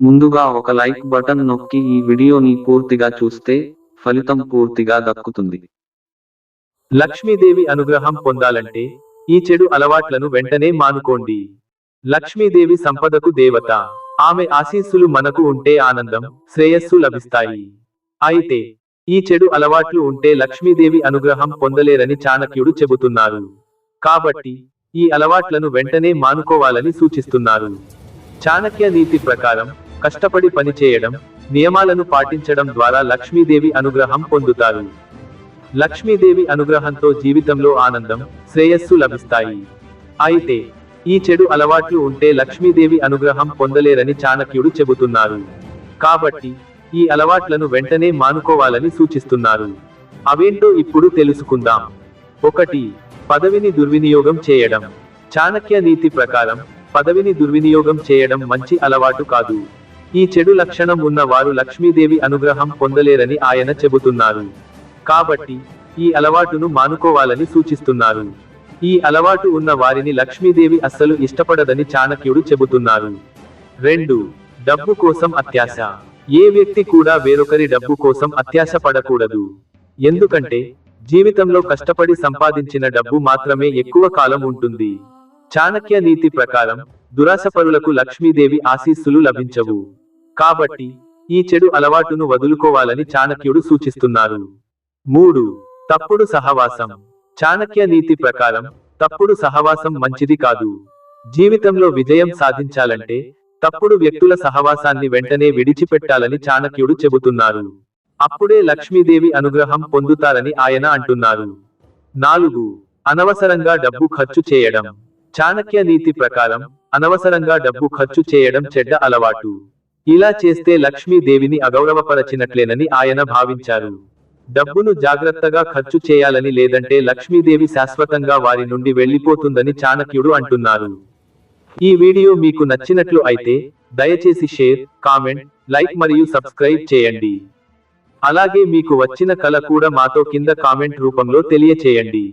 ముందుగా ఒక like button నొక్కి ఈ వీడియోని పూర్తిగా చూస్తే ఫలితం పూర్తిగా దక్కుతుంది. లక్ష్మీదేవి అనుగ్రహం పొందాలంటే ఈ చెడు అలవాట్లను వెంటనే మానుకోండి. లక్ష్మీదేవి సంపదకు దేవత. ఆమె ఆశీస్సులు మనకు ఉంటే ఆనందం శ్రేయస్సు లభిస్తాయి. అయితే ఈ చెడు అలవాట్లు ఉంటే లక్ష్మీదేవి అనుగ్రహం పొందలేరని చాణక్యుడు చెబుతున్నారు. కాబట్టి ఈ అలవాట్లను వెంటనే మానుకోవాలని సూచిస్తున్నారు. చాణక్య నీతి ప్రకారం కష్టపడి పనిచేయడం నియమాలను పాటించడం ద్వారా లక్ష్మీదేవి అనుగ్రహం పొందుతారు. లక్ష్మీదేవి అనుగ్రహంతో జీవితంలో ఆనందం శ్రేయస్సు లభిస్తాయి. అయితే ఈ చెడు అలవాట్లు ఉంటే లక్ష్మీదేవి అనుగ్రహం పొందలేరని చాణక్యుడు చెబుతున్నారు. కాబట్టి ఈ అలవాట్లను వెంటనే మానుకోవాలని సూచిస్తున్నారు. అవేంటో ఇప్పుడు తెలుసుకుందాం. ఒకటి పదవిని దుర్వినియోగం చేయడం. చాణక్య నీతి ప్రకారం పదవిని దుర్వినియోగం చేయడం మంచి అలవాటు కాదు. ఈ చెడు లక్షణం ఉన్న వారు లక్ష్మీదేవి అనుగ్రహం పొందలేరని ఆయన చెబుతున్నారు. కాబట్టి ఈ అలవాటును మానుకోవాలని సూచిస్తున్నారు. ఈ అలవాటు ఉన్న వారిని లక్ష్మీదేవి అస్సలు ఇష్టపడదని చాణక్యుడు చెబుతున్నారు. రెండు డబ్బు కోసం అత్యాశ. ఏ వ్యక్తి కూడా వేరొకరి డబ్బు కోసం అత్యాశ పడకూడదు. ఎందుకంటే జీవితంలో కష్టపడి సంపాదించిన డబ్బు మాత్రమే ఎక్కువ కాలం ఉంటుంది. చాణక్య నీతి ప్రకారం దురాశపరులకు లక్ష్మీదేవి ఆశీస్సులు లభించవు. కాబట్టి ఈ చెడు అలవాటును వదులుకోవాలని చాణక్యుడు సూచిస్తున్నారు. మూడు తప్పుడు సహవాసం. చాణక్య నీతి ప్రకారం తప్పుడు సహవాసం మంచిది కాదు. జీవితంలో విజయం సాధించాలంటే తప్పుడు వ్యక్తుల సహవాసాన్ని వెంటనే విడిచిపెట్టాలని చాణక్యుడు చెబుతున్నారు. అప్పుడే లక్ష్మీదేవి అనుగ్రహం పొందుతారని ఆయన అంటున్నారు. నాలుగు అనవసరంగా డబ్బు ఖర్చు చేయడం. చాణక్య నీతి ప్రకారం అనవసరంగా డబ్బు ఖర్చు చేయడం చెడ్డ అలవాటు. ఇలా చేస్తే లక్ష్మీదేవిని అగౌరవపరచినట్లేనని ఆయన భావించారు. డబ్బును జాగ్రత్తగా ఖర్చు చేయాలని లేదంటే లక్ష్మీదేవి శాశ్వతంగా వారి నుండి వెళ్ళిపోతుందని చాణక్యుడు అంటున్నారు. ఈ వీడియో మీకు నచ్చినట్లు అయితే దయచేసి షేర్ కామెంట్ లైక్ మరియు సబ్స్క్రైబ్ చేయండి. అలాగే మీకు వచ్చిన కళ కూడా మాతో కింద కామెంట్ రూపంలో తెలియచేయండి.